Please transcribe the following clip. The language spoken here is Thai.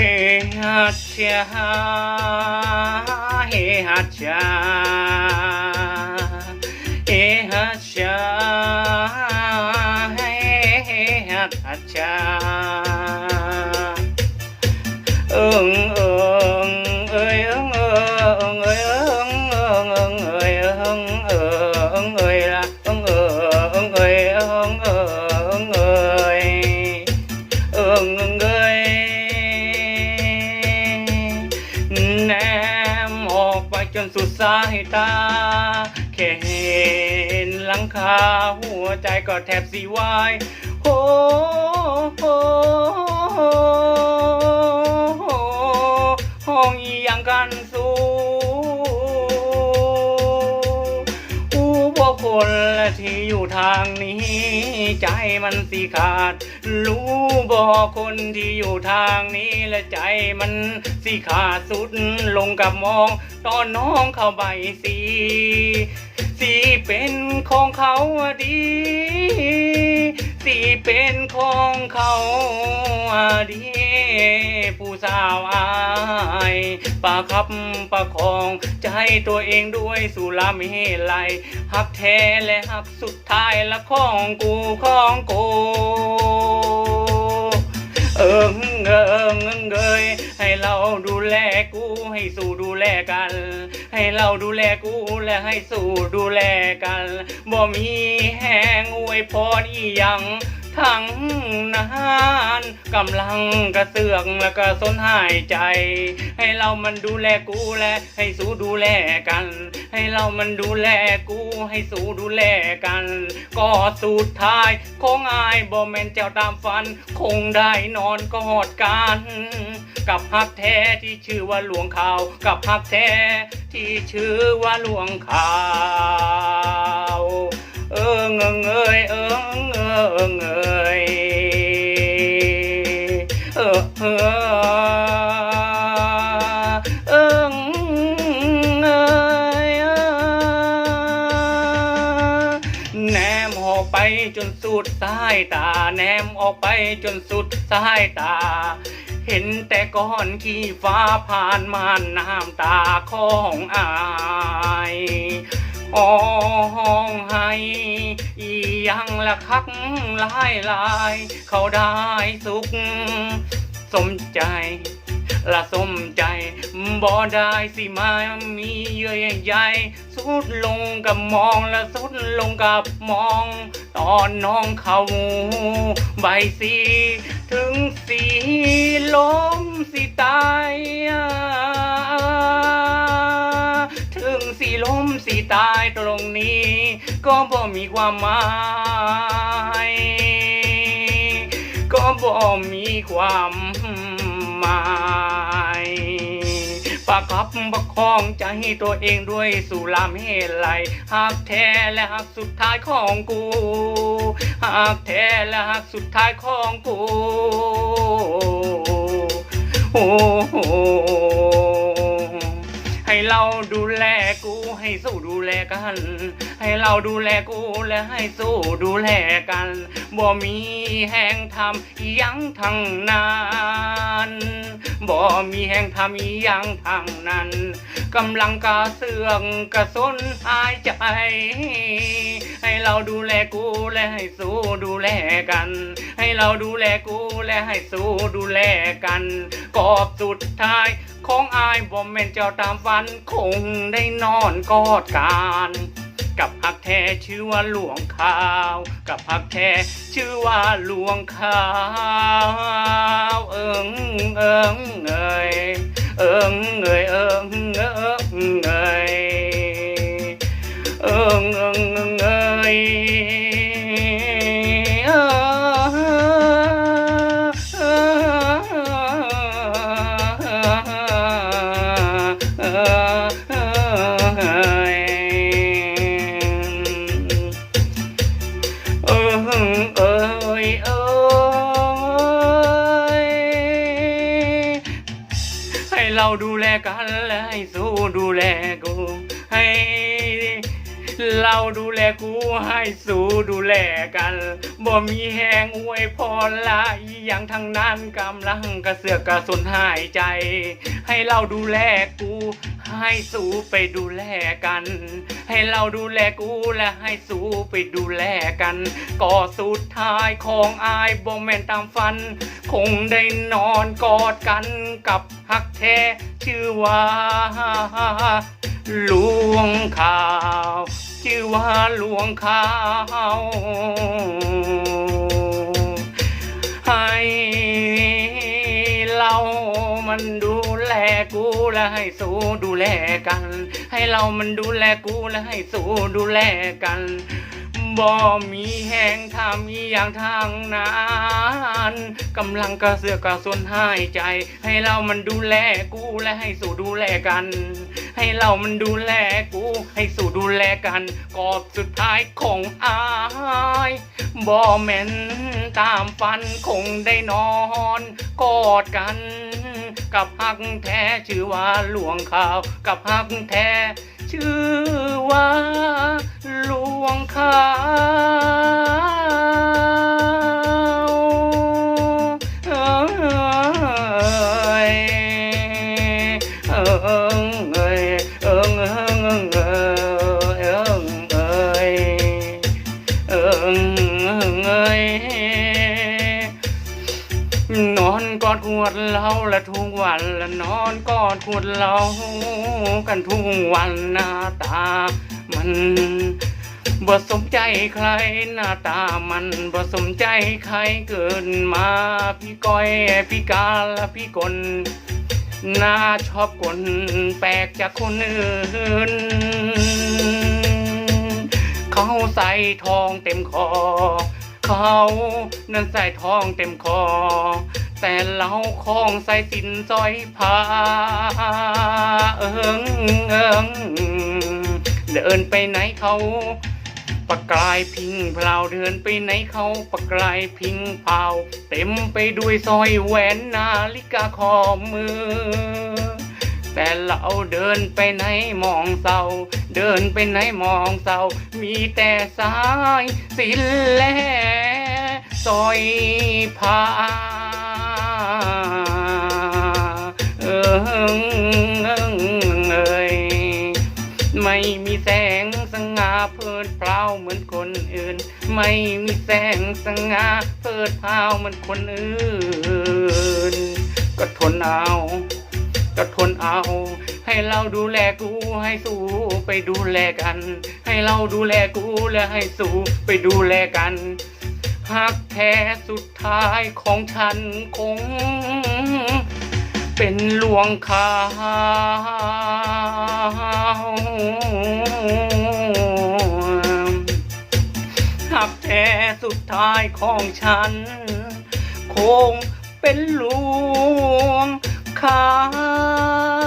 ฮัจฉาเฮฮัจฉาเฮฮัจ จนสุดสายตา แค่เห็นหลังคาหัวใจก็แทบสิวายโอ้ห้องอียังกันสูผู้บุคคลและที่อยู่ทางนี้ ใจมันสิขาด รู้บอกคนที่อยู่ทางนี้และใจมันสิขาดสุดลงกับมอง ตอนน้องเข้าใบสีสีเป็นของเขาดีสีเป็นของเขาดีผู้สาวอายประคับประคองใจตัวเองด้วยสุรามิไลหักแท้และหักสุดท้ายละของกูของกู เอิงเอิงเอิงเอยให้เราดูแลกูให้สู่ดูแลกัน ให้เราดูแลกูและให้สู่ดูแลกันบ่มีแห้งอวยพรอีหยัง ทั้งนั้นกำลังกระเสือกและก็สนหายใจ ให้เรามันดูแลกูและให้สู้ดูแลกัน ให้เรามันดูแลกูให้สู้ดูแลกัน ก็สุดท้ายของอายบ่แมนเจ้าตามฝัน คงได้นอนกอดกัน กับฮักแท้ที่ชื่อว่าหลวงข่าว กับฮักแท้ที่ชื่อว่าหลวงข่าว จนสุดสายตา แนมออกไปจนสุดสายตา เห็นแต่ก้อนขี้ฟ้าผ่านม่านน้ำตาของอายห้องให้อียังละคักลายลาย เขาได้สุข สมใจละสมใจบ่ได้สิมามีเยื่อใยสุดลงกับมองละสุดลงกับมอง ตอนน้องเขาใบสี ถึงสีล้มสิตาย ถึงสีล้มสีตายตรงนี้ ก็บ่มีความหมายก็บ่มีความหมาย ประคับประคองใจตัวเองด้วยสุรามเฮลัยหักแท้และหักสุดท้ายของกูหักแท้และหักสุดท้ายของกูโอ้โหให้เราดูแลกูให้สู้ดูแลกัน ให้เราดูแลกูและให้สู้ดูแลกันบ่มีแห่งทำยังทางนั้น บ่มีแห่งทำอีหยังทางนั้น กำลังกระเสืองกระสนหายใจ ให้เราดูแลกูและให้สู้ดูแลกัน ให้เราดูแลกูและให้สู้ดูแลกันกอบสุดท้ายของอายบ่แม่นเจ้าตามฝันคงได้นอนกอดกัน กับพักแท้ชื่อว่าหลวงข้าว กับพักแท้ชื่อว่าหลวงข้าว เอิงเอิงเอยเอิงเอยเอิงเอิงเอยเอิงเอิง เราดูแลกันและให้สู้ดูแลกูให้เราดูแลกูให้สู้ดูแลกัน บ่มีแหงอวยพรละอีหยังทางนั้นกำลังกระเสือกกระสนหายใจ ให้เราดูแลกู ให้สู้ไปดูแลกัน ให้เราดูแลกูและให้สู้ไปดูแลกัน ก็สุดท้ายของอายบ่แม่นตามฝัน คงได้นอนกอดกันกับฮักแท้ชื่อว่าหลวงข่าว ชื่อว่าหลวงข่าวให้เรา มันดูแลกูและให้สู้ดูแลกัน ให้เรามันดูแลกูและให้สู้ดูแลกันบ่มีแหงทำอีอย่างทางนั้นกำลังกระเสือกกระสนหายใจ ให้เรามันดูแลกูและให้สู้ดูแลกัน ให้เรามันดูแลกูให้สู้ดูแลกันกอบสุดท้ายของอายบ่แม่นตามฝันคงได้นอน กอดกัน กับฮักแท้ชื่อว่าหลวงข่าว กับฮักแท้ชื่อว่าหลวงข่าวเอ้ยเอิงเอ้ยเอิง วดเหล้าละทุกวันละนอนกอดขวดเหล้ากันทุกวันหน้าตามันบ่สมใจใครหน้าตามันบ่สมใจใครเกินมาพี่ก้อยพี่กาละพี่กลหน้าชอบกลแปลกจากคนอื่น เขาใส่ทองเต็มคอ เขานั้นใส่ทองเต็มคอ แต่เราคองใส่สินสร้อยผ้าเอิงเอิงเดินไปไหนเขาปากกลายพิงเพลาเดินไปไหนเขาปากลายพิงเผาเต็มไปด้วยสร้อยแหวนนาฬิกาข้อมือ แต่เราเดินไปไหนมองเศร้า เดินไปไหนมองเศร้า มีแต่สายสินและสร้อยผ้า เอ่ยไม่มีแสงสง่าเพิดเพลาเหมือนคนอื่น ไม่มีแสงสง่าเพิดเพลาเหมือนคนอื่น ก็ทนเอาก็ทนเอา ให้เราดูแลกูให้สู้ไปดูแลกัน ให้เราดูแลกูและให้สู้ไปดูแลกันหักแท้สุดท้ายของฉันคง เป็นหลวงขาวหักแท้สุดท้ายของฉัน คงเป็นหลวงขาว